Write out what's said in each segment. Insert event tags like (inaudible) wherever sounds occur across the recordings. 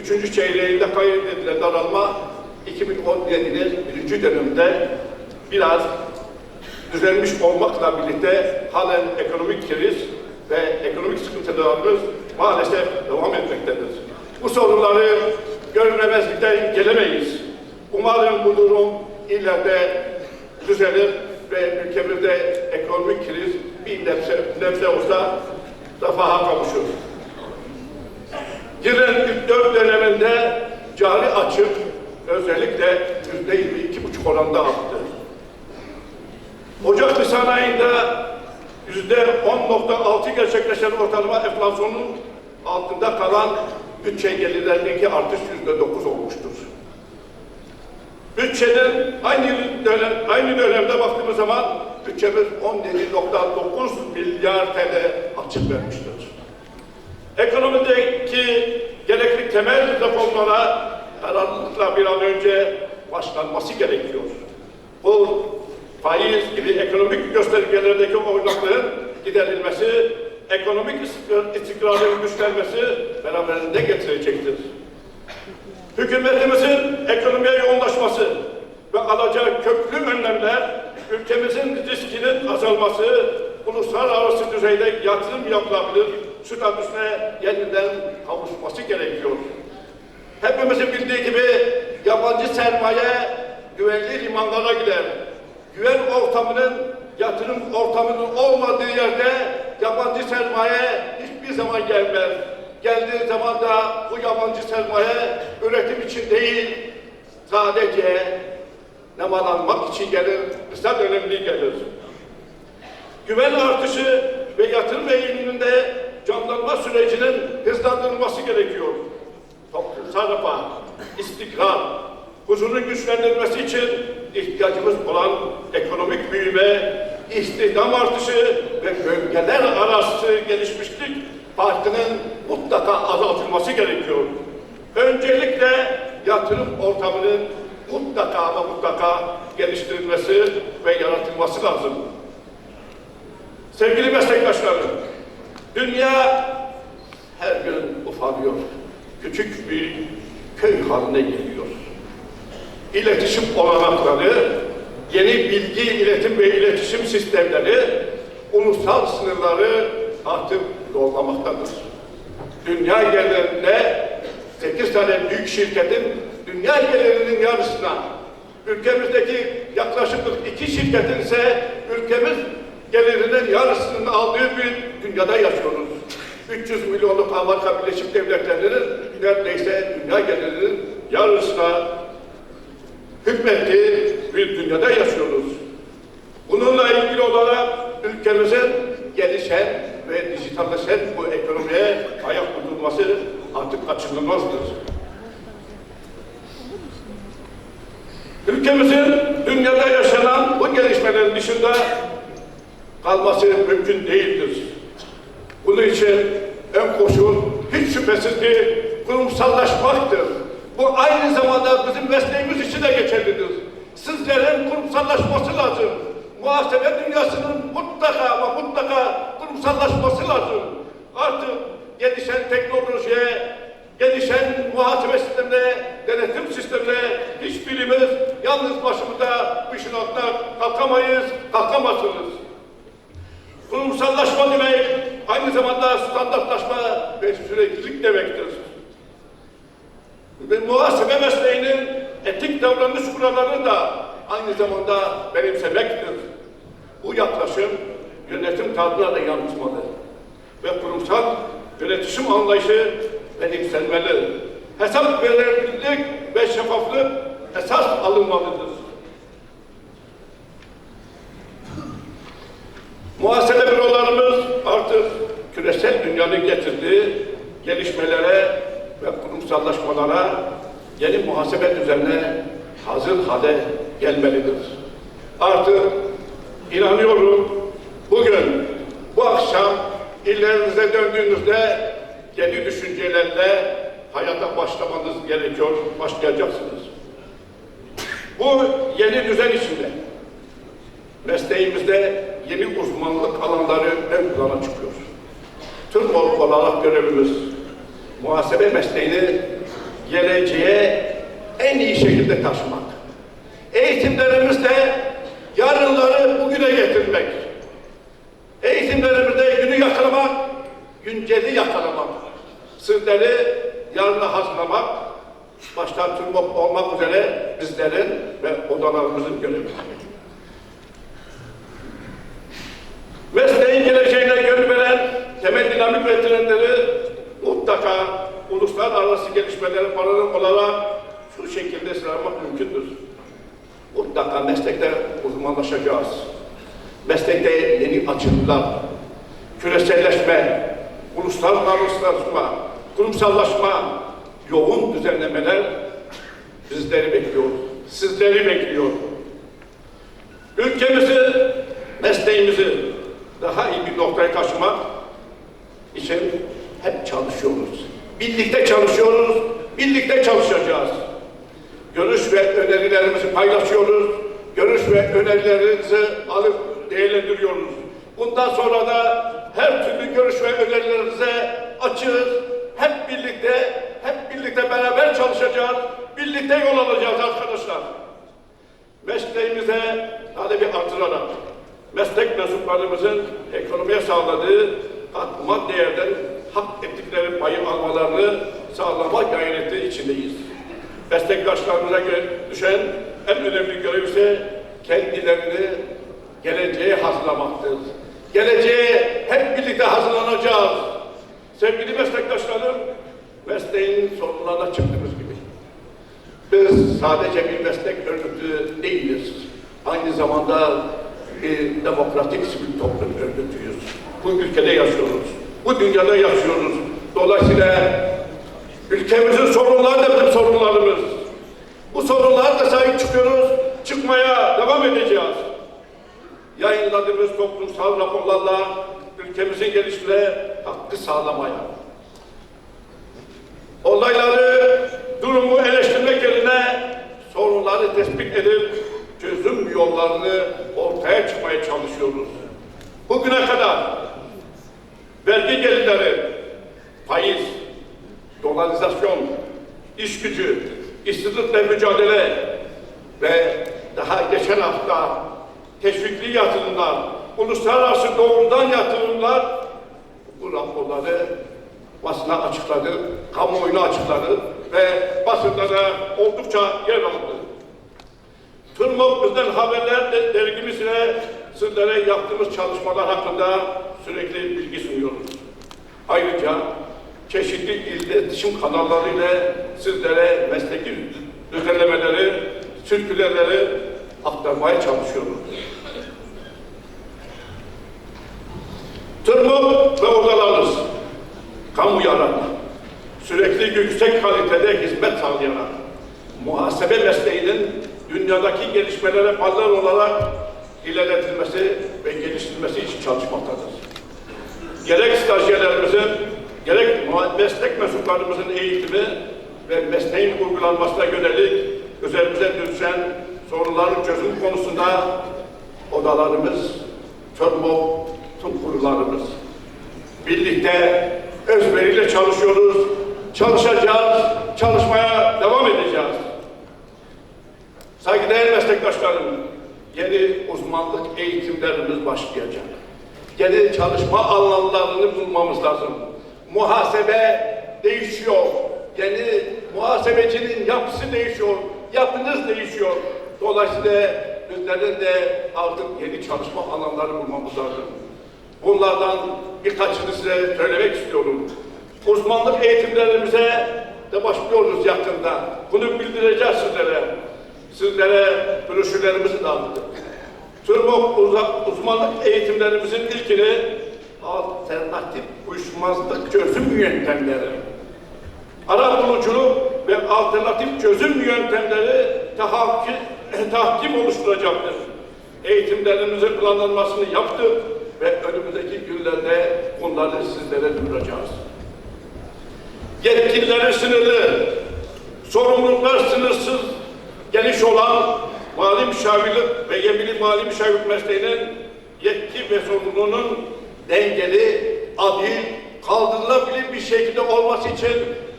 üçüncü çeyreğinde kaydedilen daralma 2017'nin birinci döneminde biraz düzelmiş olmakla birlikte halen ekonomik kriz ve ekonomik sıkıntılarımız maalesef devam etmektedir. Bu sorunları görmemezlikten gelemeyiz. Umarım bu durum ileride düzelir ve ülkemizde ekonomik kriz bir nebze, nebze olsa refaha kavuşur. Yılın açık özellikle yüzde yirmi iki buçuk oranda arttı. Ocak-Nisan ayında yüzde 10.6 gerçekleşen ortalama enflasyonun altında kalan bütçe gelirlerindeki artış yüzde 9 olmuştur. Bütçenin aynı dönem, aynı dönemde baktığımız zaman bütçemiz 17.9 milyar TL açık vermiştir. Ekonomideki gerekli temel reformlara kararlılıkla bir an önce başlanması gerekiyor. Bu faiz gibi ekonomik göstergelerdeki oynaklığın giderilmesi, ekonomik istikrar- istikrarın güçlenmesi beraberinde getirecektir. Hükümetimizin ekonomiye yoğunlaşması ve alacağı köklü önlemler ülkemizin riskinin azalması, uluslararası düzeyde yatırım yapılabilir statüsüne yeniden kavuşması gerekiyor. Hepimizin bildiği gibi yabancı sermaye güvenli limanlara gider. Güven ortamının, yatırım ortamının olmadığı yerde yabancı sermaye hiçbir zaman gelmez. Geldiği zaman da bu yabancı sermaye üretim için değil, sadece nemalanmak için gelir, kısa dönemli gelir. Güven artışı ve yatırım eğiliminde canlanma sürecinin hızlandırılması gerekiyor. Toplumsal refah, istikrar, huzurun güçlendirilmesi için ihtiyacımız olan ekonomik büyüme, istihdam artışı ve bölgeler arası gelişmişlik farkının mutlaka azaltılması gerekiyor. Öncelikle yatırım ortamının mutlaka ama mutlaka geliştirilmesi ve yaratılması lazım. Sevgili meslektaşlarım, dünya her gün ufalıyor. Küçük bir köy haline geliyor. İletişim olanakları, yeni bilgi iletim ve iletişim sistemleri ulusal sınırları artık zorlamaktadır. Dünya genelinde 8 tane büyük şirketin dünya gelirinin yarısına, ülkemizdeki yaklaşık iki şirketin ise ülkemiz gelirinin yarısının aldığı bir dünyada yaşıyoruz. 300 milyonluk Amerika Birleşik Devletleri'nin neredeyse dünya gelirinin yarısına hükmettiği bir dünyada yaşıyoruz. Bununla ilgili olarak ülkemizin gelişen ve dijitalleşen bu ekonomiye ayak uydurması artık kaçınılmazdır. Ülkemizin dünyada yaşanan bu gelişmelerin dışında kalması mümkün değildir. Bunun için ön koşul hiç şüphesiz ki kurumsallaşmaktır. Bu aynı zamanda bizim mesleğimiz için de geçerlidir. Sizlerin kurumsallaşması lazım. Muhasebe dünyasının mutlaka ama mutlaka kurumsallaşması lazım. Artık gelişen teknolojiye, gelişen muhasebe sistemine, denetim sistemine hiçbirimiz yalnız başımıza bu işin altına kalkamayız, kalkamazsınız. Kurumsallaşma demek aynı zamanda standartlaşma ve süreklilik demektir. Ve muhasebe mesleğinin etik davranış kurallarını da aynı zamanda benimsemektir. Bu yaklaşım yönetim tarzına da yansımalı ve kurumsal yönetişim anlayışı benimsenmeli. Hesap verebilirlik ve şeffaflık esas alınmalıdır. Muhasebe bürolarımız artık küresel dünyanın getirdiği gelişmelere ve kurumsallaşmalara yeni muhasebe düzenine hazır hale gelmelidir. Artık inanıyorum bugün, bu akşam illerinize döndüğünüzde yeni düşüncelerle hayata başlamanız gerekiyor, başlayacaksınız. Bu yeni düzen içinde mesleğimizde yeni uzmanlık alanları ön plana çıkıyor. Tüm olarak görevimiz muhasebe mesleğini geleceğe en iyi şekilde taşımak. Eğitimlerimizde yarınları bugüne getirmek. Eğitimlerimizde günü yakalamak, günceli yakalamak. Sizleri yarına hazırlamak, başta TÜRMOP olmak üzere bizlerin ve odalarımızın görevi. Mesleğin geleceğine gönül veren temel dinamik ve mutlaka uluslararası gelişmeleri paralel olarak şu şekilde sıralamak mümkündür. Mutlaka meslekte uzmanlaşacağız. Meslekte yeni açılımlar, küreselleşme, uluslararasılaşma, kurumsallaşma, yoğun düzenlemeler bizleri bekliyor, sizleri bekliyor. Ülkemizi, mesleğimizi daha iyi bir noktaya taşımak için hep çalışıyoruz. Birlikte çalışıyoruz, birlikte çalışacağız. Görüş ve önerilerimizi paylaşıyoruz. Görüş ve önerilerinizi alıp değerlendiriyoruz. Bundan sonra da her türlü görüş ve önerilerinize açığız. Hep birlikte, hep birlikte beraber çalışacağız. Birlikte yol alacağız arkadaşlar mesleğimize talebi artırarak meslek mensuplarımızın ekonomiye sağladığı katma değerden hak ettikleri payı almalarını sağlama gayreti içindeyiz. Meslektaşlarımıza göre düşen en önemli görev ise kendilerini geleceğe hazırlamaktır. Geleceğe hep birlikte hazırlanacağız. Sevgili meslektaşlarım, mesleğin sorunlarına çıktığımız gibi biz sadece bir meslek örgütü değiliz. Aynı zamanda bir demokratik sivil toplum örgütüyüz. Bu ülkede yaşıyoruz. Bu dünyada yaşıyoruz. Dolayısıyla ülkemizin sorunları da bizim sorunlarımız. Bu sorunlara da sahip çıkıyoruz. Çıkmaya devam edeceğiz. Yayınladığımız toplumsal raporlarla ülkemizin gelişimine hakkı sağlamaya, olayları, durumu eleştirmek yerine sorunları tespit edip çözüm yollarını ortaya çıkmaya çalışıyoruz. Bugüne kadar vergi gelirleri, faiz, dollarizasyon, iş gücü, işsizlikle mücadele ve daha geçen hafta teşvikli yatırımlar, uluslararası doğrudan yatırımlar bu raporları basına açıkladı, kamuoyuna açıkladı ve basında da oldukça yer aldı. Tırmok bizden haberler de- dergimizle sizlere yaptığımız çalışmalar hakkında sürekli bilgi. Ayrıca çeşitli iletişim kanallarıyla sizlere mesleki düzenlemeleri, sirkülerleri aktarmaya çalışıyoruz. Tırmık ve odalarınız kamu yararına, sürekli yüksek kalitede hizmet sağlayarak, muhasebe mesleğinin dünyadaki gelişmelere paralel olarak ilerletilmesi ve geliştirilmesi için çalışmaktadır. Gerek stajyerlerimizin, gerek meslek mensuplarımızın eğitimi ve mesleğin uygulanmasına yönelik üzerimize düşen sorunların çözüm konusunda odalarımız, TÖRMO, tüm kurullarımız birlikte özveriyle çalışıyoruz, çalışacağız, çalışmaya devam edeceğiz. Saygıdeğer meslektaşlarım, yeni uzmanlık eğitimlerimiz başlayacak. Yeni çalışma alanlarını bulmamız lazım. Muhasebe değişiyor. Yeni muhasebecinin yapısı değişiyor. Yapınız değişiyor. Dolayısıyla bizlerin de artık yeni çalışma alanları bulmamız lazım. Bunlardan birkaçını size söylemek istiyorum. Uzmanlık eğitimlerimize de başlıyoruz yakında. Bunu bildireceğiz sizlere. Sizlere broşürlerimizi dağıttık. TÜRMOK uzak uzmanlık eğitimlerimizin ilkini alternatif uyuşmazlık çözüm yöntemleri. Ara buluculuk ve alternatif çözüm yöntemleri (clears throat) tahkim oluşturacaktır. Eğitimlerimizin planlanmasını yaptık ve önümüzdeki günlerde bunları sizlere duyuracağız. Yetkilileri sınırlı, sorumluluklar sınırsız, geniş olan mali müşavirlik ve yemili mali müşavirlik mesleğinin yetki ve sorumluluğunun dengeli, adil, kaldırılabilir bir şekilde olması için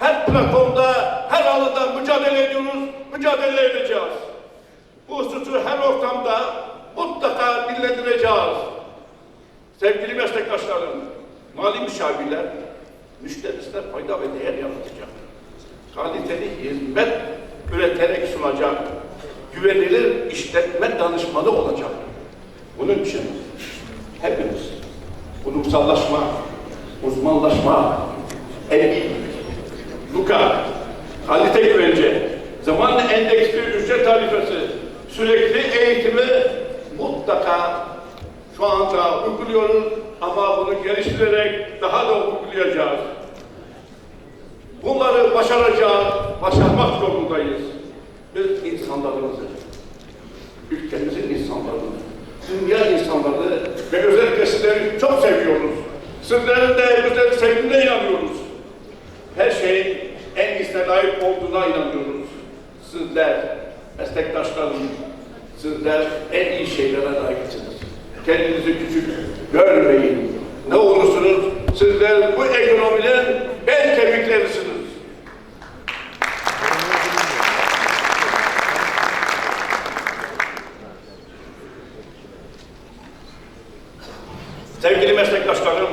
her platformda, her alından mücadele ediyoruz, mücadele edeceğiz. Bu hususu her ortamda mutlaka dillendireceğiz. Sevgili meslektaşlarım, mali müşavirler, müşterisine fayda ve değer yaratacak. Kaliteli hizmet üreterek sunacak. Güvenilir işletme danışmanı olacak. Bunun için hepimiz kurumsallaşma, uzmanlaşma, eğitim, luka, kalite güvence, zaman endeksli ücret tarifesi, sürekli eğitimi mutlaka şu anda uyguluyoruz ama bunu geliştirerek daha da uygulayacağız. Bunları başaracağız, başarmak zorundayız. Biz insanlarımızı, ülkemizin insanlarını, dünya insanları ve özellikle sizleri çok seviyoruz. Sizlerin de bizleri sevdiğine inanıyoruz. Her şeyin en iyisine layık olduğuna inanıyoruz. Sizler, meslektaşlarım, sizler en iyi şeylere layıksınız. Kendinizi küçük görmeyin. Ne olursunuz, sizler bu ekonominin bel kemiklerisiniz. Sevgili meslektaşlarım,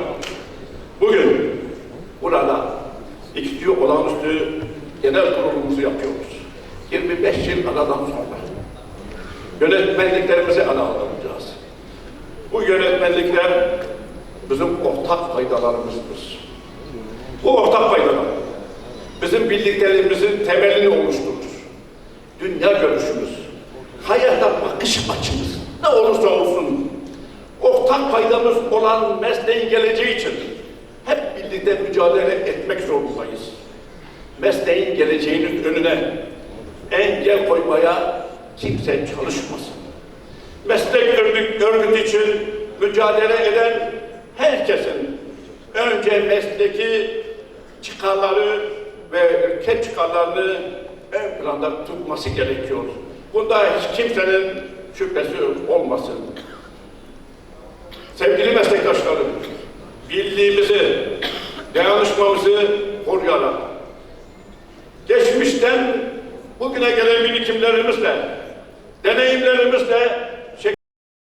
bugün burada olağanüstü genel kurulumuzu yapıyoruz. 25 yıl aradan sonra yönetmenliklerimizi ele alacağız. Bu yönetmenlikler bizim ortak faydalarımızdır. Bu ortak faydalar bizim bildiklerimizin temelini oluşturur. Dünya görüşümüz, hayata bakış açımız ne olursa olsun ortak faydamız olan mesleğin geleceği için hep birlikte mücadele etmek zorundayız. Mesleğin geleceğinin önüne engel koymaya kimse çalışmasın. Meslek örgüt, örgütü için mücadele eden herkesin önce mesleki çıkarları ve ülke çıkarlarını ön planda tutması gerekiyor. Bunda hiç kimsenin şüphesi olmasın. Sevgili meslektaşlarım, birliğimizi, dayanışmamızı koruyarak, geçmişten bugüne gelen birikimlerimizle, deneyimlerimizle